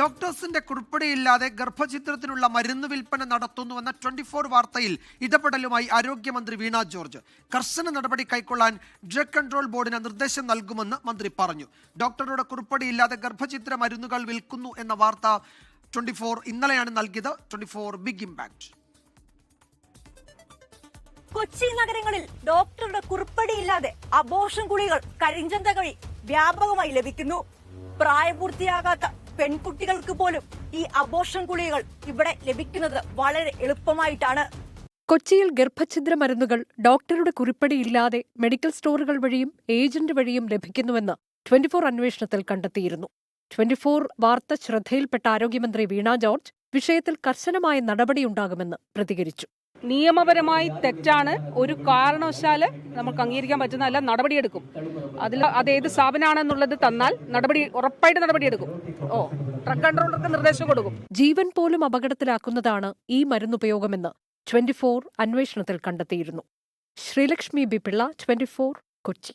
ഡോക്ടേഴ്സിന്റെ കുറിപ്പടിയില്ലാതെ ഗർഭചിത്രത്തിനുള്ള മരുന്ന് വിൽപ്പന നടത്തുന്നുവെന്ന twenty four വാർത്തയിൽ ഇടപെടലുമായി ആരോഗ്യമന്ത്രി വീണ ജോർജ്. കർശന നടപടി കൈക്കൊള്ളാൻ ഡ്രഗ് കൺട്രോൾ ബോർഡിന് നിർദ്ദേശം നൽകുമെന്ന് മന്ത്രി പറഞ്ഞു. ഡോക്ടറുടെ കുറിപ്പടിയില്ലാതെ ഗർഭചിത്ര മരുന്നുകൾ വിൽക്കുന്നു എന്ന വാർത്ത ട്വന്റി ഫോർ ഇന്നലെയാണ് നൽകിയത്. Twenty four big impact. Kochi നഗരങ്ങളിൽ ഡോക്ടറുടെ കുറിപ്പടിയില്ലാതെ അബോഷൻ ഗുളികൾ കരിഞ്ചന്ത വഴി വ്യാപകമായി ലഭിക്കുന്നു. പ്രായപൂർത്തിയാകാത്ത പെൺകുട്ടികൾക്ക് പോലും ഈ അബോഷൻ ഗുളികകൾ ഇവിടെ ലഭിക്കുന്നത് വളരെ എളുപ്പമായിട്ടാണ്. കൊച്ചിയിൽ ഗർഭഛിദ്ര മരുന്നുകൾ ഡോക്ടറുടെ കുറിപ്പടിയില്ലാതെ മെഡിക്കൽ സ്റ്റോറുകൾ വഴിയും ഏജന്റ് വഴിയും ലഭിക്കുന്നുവെന്ന് ട്വന്റി ഫോർ അന്വേഷണത്തിൽ കണ്ടെത്തിയിരുന്നു. ട്വന്റി ഫോർ വാർത്ത ശ്രദ്ധയിൽപ്പെട്ട ആരോഗ്യമന്ത്രി വീണ ജോർജ് വിഷയത്തിൽ കർശനമായ നടപടിയുണ്ടാകുമെന്ന് പ്രതികരിച്ചു. നിയമപരമായി തെറ്റാണ്. ഒരു കാരണവശാൽ നമുക്ക് അംഗീകരിക്കാൻ പറ്റുന്നതല്ല നടപടിയെടുക്കും. അതിൽ അത് ഏത് സ്ഥാപനമാണെന്നുള്ളത് തന്നാൽ നടപടി ഉറപ്പായിട്ട് നടപടിയെടുക്കും. ഓ ട്രക്ക് കൺട്രോളർക്ക് നിർദ്ദേശം കൊടുക്കും. ജീവൻ പോലും അപകടത്തിലാക്കുന്നതാണ് ഈ മരുന്നുപയോഗമെന്ന് ട്വന്റി ഫോർ അന്വേഷണത്തിൽ കണ്ടെത്തിയിരുന്നു. Sreelakshmi B Pillai twenty four Kochi.